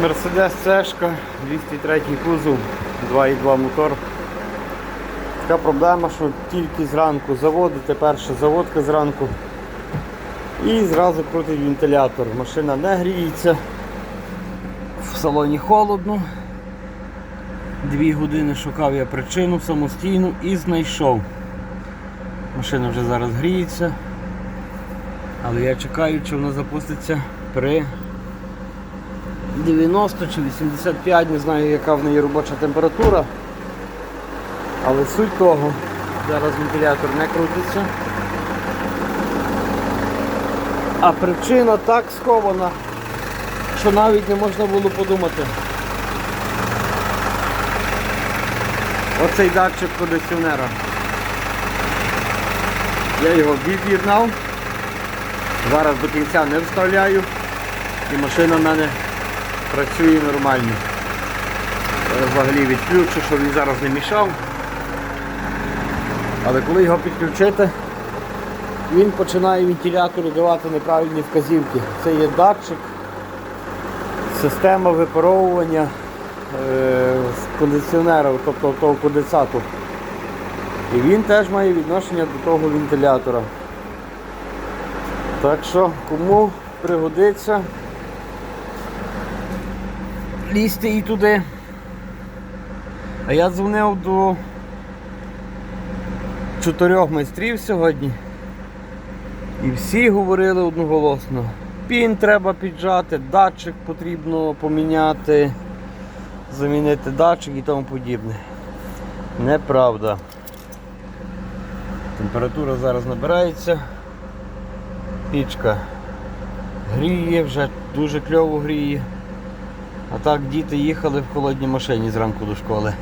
Мерседес Цешка, 203 кузов, 2,2 мотор. Така проблема, що тільки зранку заводите, перша заводка зранку і зразу крутить вентилятор. Машина не гріється, в салоні холодно. Дві години шукав я причину самостійно і знайшов. Машина вже зараз гріється, але я чекаю, чи вона запуститься при 90 чи 85, не знаю яка в неї робоча температура. Але суть того, зараз вентилятор не крутиться. А причина так схована, що навіть не можна було подумати. Оцей датчик кондиціонера. Я його від'єднав. Зараз до кінця не вставляю і машина в мене працює нормально. Взагалі відключу, щоб він зараз не мішав. Але коли його підключити, він починає вентилятору давати неправильні вказівки. Це є датчик, система випаровування е, з кондиціонера, тобто того конденсату. І він теж має відношення до того вентилятора. Так що, кому пригодиться, лізьте і туди. А я дзвонив до чотирьох майстрів сьогодні. І всі говорили одноголосно. Пін треба піджати, датчик потрібно поміняти, замінити датчик і тому подібне. Неправда. Температура зараз набирається. Пічка гріє, вже дуже кльово гріє. А так діти їхали в холодній машині зранку до школи.